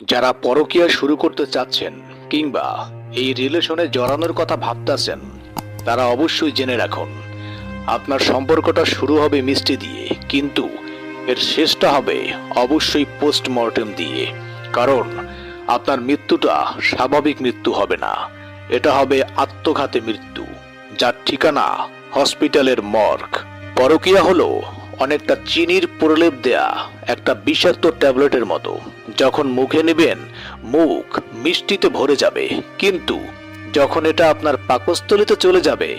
যারা পরকীয়া শুরু করতে চাচ্ছেন কিংবা এই রিলেশনে জড়ানোর কথা ভাবতেছেন, তারা অবশ্যই জেনে রাখুন, আপনার সম্পর্কটা শুরু হবে মিষ্টি দিয়ে, কিন্তু এর শেষটা হবে অবশ্যই পোস্টমর্টেম দিয়ে, কারণ আপনার মৃত্যুটা স্বাভাবিক মৃত্যু হবে না। এটা হবে আত্মঘাতী মৃত্যু, যার ঠিকানা হসপিটালের মর্গ। পরকীয়া হলো অনেকটা চিনির প্রলেপ দেয়া একটা বিষাক্ত ট্যাবলেটের মতো। যখন মুখে নেবেন, মুখ মিষ্টিতে ভরে যাবে। কিন্তু যখন এটা আপনার পাকস্থলিতে চলে যাবে,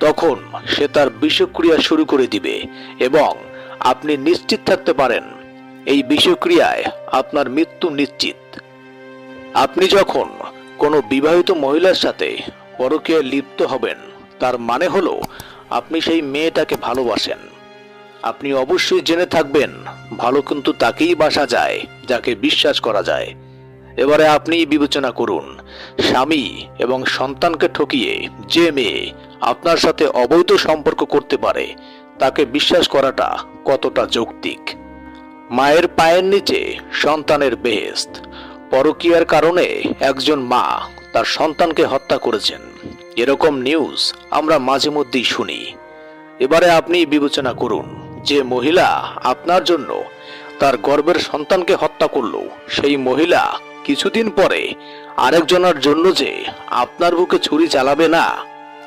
তখন সে তার বিষক্রিয়া শুরু করে দিবে এবং আপনি নিশ্চিত থাকতে পারেন, এই বিষক্রিয়ায় আপনার মৃত্যু নিশ্চিত। আপনি যখন কোনো বিবাহিত মহিলার সাথে পরকীয়ায় লিপ্ত হবেন, তার মানে হলো আপনি সেই মেয়েটাকে ভালোবাসেন। আপনি অবশ্যই জেনে থাকবেন, ভালো কিন্তু তাকেই বাসা যায়, যাকে বিশ্বাস করা যায়। এবারে আপনি বিবেচনা করুন, স্বামী এবং সন্তানকে ঠকিয়ে যে মেয়ে আপনার সাথে অবৈধ সম্পর্ক করতে পারে, তাকে বিশ্বাস করাটা কতটা যৌক্তিক? মায়ের পায়ের নিচে সন্তানের বেহেস্ত পরকীয়ার কারণে একজন মা তার সন্তানকে হত্যা করেছেন। এরকম নিউজ আমরা মাঝে মধ্যেই শুনি। এবারে আপনি বিবেচনা করুন যে মহিলা আপনার জন্য তার গর্ভের সন্তানকে হত্যা করল, সেই মহিলা কিছুদিন পরে আরেকজনের জন্য যে আপনার বুকে ছুরি চালাবে না,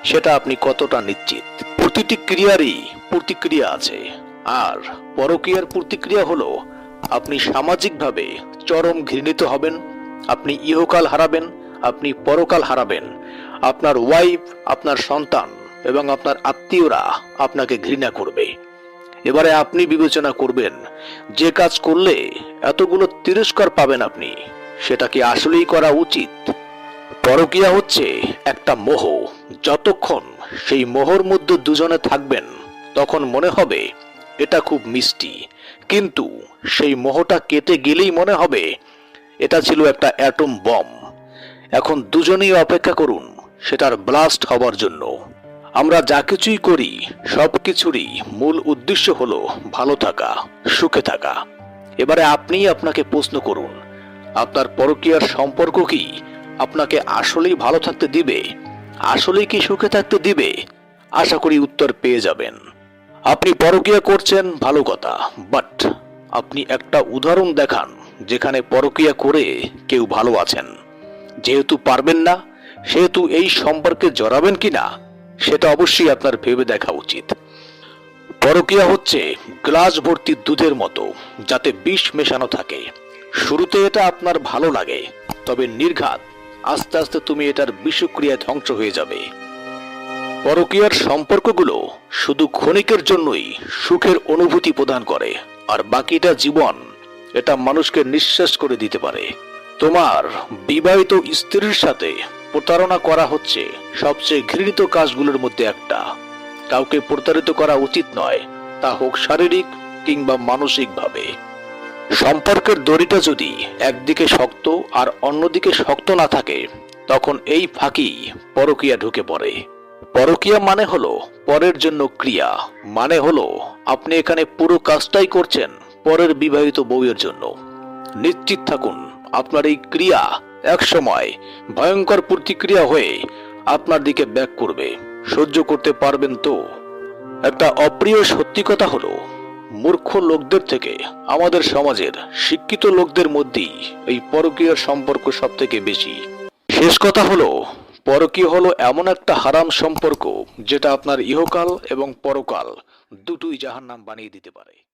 সেটা আপনি কতটা নিশ্চিত? প্রতিটি ক্রিয়ারই প্রতিক্রিয়া আছে। আর পরকীয়ার প্রতিক্রিয়া হলো, আপনি সামাজিকভাবে চরম ঘৃণিত হবেন, আপনি ইহকাল হারাবেন, আপনি পরকাল হারাবেন। আপনার ওয়াইফ আপনার সন্তান এবং আপনার আত্মীয়রা আপনাকে ঘৃণা করবে। এবারে আপনি বিবেচনা করবেন, যে কাজ করলে এতগুলো তিরস্কার পাবেন আপনি, সেটা কি আসলেই করা উচিত? পরকিয়া হচ্ছে একটা মোহ, যতক্ষণ সেই মোহর মধ্যে দুজনে থাকবেন, তখন মনে হবে এটা খুব মিষ্টি, কিন্তু সেই মোহটা কেটে গেলেই মনে হবে এটা ছিল একটা অ্যাটম বম এখন দুজনেই অপেক্ষা করুন, সেটার ব্লাস্ট হবার জন্য। আমরা যা কিছুই করি, সব কিছুরই মূল উদ্দেশ্য হলো ভালো থাকা, সুখে থাকা। এবারে আপনিই আপনাকে প্রশ্ন করুন, আপনার পরকীয়ার সম্পর্ক কি? আপনাকে আসলেই ভালো থাকতে দিবে? আসলেই কি সুখে থাকতে দিবে? আশা করি উত্তর পেয়ে যাবেন। আপনি পরকীয়া করছেন, ভালো কথা বাট আপনি একটা উদাহরণ দেখান, যেখানে পরকীয়া করে কেউ ভালো আছেন। যেহেতু পারবেন না, সেহেতু এই সম্পর্কে জড়াবেন কিনা সেটা অবশ্যই আপনার ভেবে দেখা উচিত। পরকীয়া হচ্ছে গ্লাস ভর্তি দুধের মতো, যাতে বিষ মেশানো থাকে। শুরুতে এটা আপনার ভালো লাগে, তবে নির্ঘাত আস্তে আস্তে তুমি এটার বিষক্রিয়ায় ধ্বংস হয়ে যাবে। পরকীয়ার সম্পর্কগুলো শুধু ক্ষণিকের জন্যই সুখের অনুভূতি প্রদান করে, আর বাকিটা জীবন এটা মানুষকে নিঃশ্বাস করে দিতে পারে। তোমার বিবাহিত স্ত্রীর সাথে প্রতারণা করা হচ্ছে। সবচেয়ে ঘৃণিত কাজগুলোর মধ্যে একটা। কাউকে প্রতারিত করা উচিত নয়, তা হোক শারীরিক কিংবা মানসিকভাবে। সম্পর্কের দড়িটা যদি একদিকে শক্ত আর অন্যদিকে শক্ত না থাকে, তখন এই ফাঁকি পরকীয়া ঢুকে পড়ে। পরকীয়া মানে হলো পরের জন্য ক্রিয়া মানে হলো আপনি এখানে পুরো কাজটাই করছেন পরের বিবাহিত বউয়ের জন্য। নিশ্চিত থাকুন, আপনার এই ক্রিয়া একসময় ভয়ঙ্কর প্রতিক্রিয়া হয়ে আপনার দিকে ব্যাক করবে। সহ্য করতে পারবেন তো? একটা অপ্রিয় সত্যি কথা হলো, মূর্খ লোকদের থেকে, আমাদের সমাজের শিক্ষিত লোকদের মধ্যেই এই পরকীয় সম্পর্ক সব থেকে বেশি। শেষ কথা হলো, পরকীয় হলো এমন একটা হারাম সম্পর্ক যেটা আপনার ইহকাল এবং পরকাল দুটোই জাহান্নাম বানিয়ে দিতে পারে।